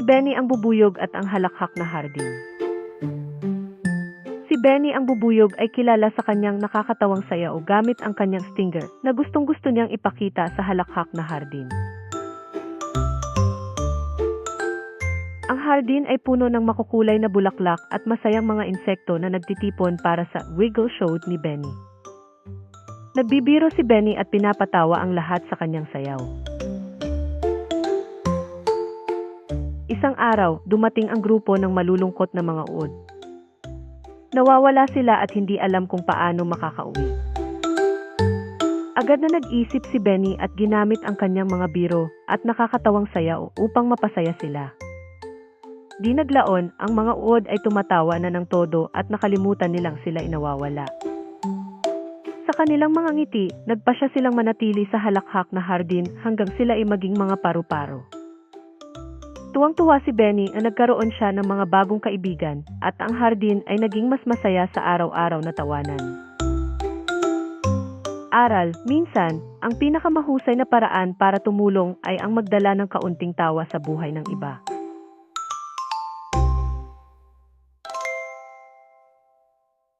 Benny ang bubuyog at ang halakhak na hardin. Si Benny ang bubuyog ay kilala sa kanyang nakakatawang sayaw gamit ang kanyang stinger na gustong gusto niyang ipakita sa halakhak na hardin. Ang hardin ay puno ng makukulay na bulaklak at masayang mga insekto na nagtitipon para sa wiggle show ni Benny. Nagbibiro si Benny at pinapatawa ang lahat sa kanyang sayaw. Isang araw, dumating ang grupo ng malulungkot na mga uod. Nawawala sila at hindi alam kung paano makakauwi. Agad na nag-isip si Benny at ginamit ang kanyang mga biro at nakakatawang sayaw upang mapasaya sila. Di naglaon, ang mga uod ay tumatawa na ng todo at nakalimutan nilang sila inawawala. Sa kanilang mga ngiti, nagpasya silang manatili sa halakhak na hardin hanggang sila ay maging mga paru-paro. Tuwang-tuwa si Benny na nagkaroon siya ng mga bagong kaibigan at ang hardin ay naging mas masaya sa araw-araw na tawanan. Aral, minsan, ang pinakamahusay na paraan para tumulong ay ang magdala ng kaunting tawa sa buhay ng iba.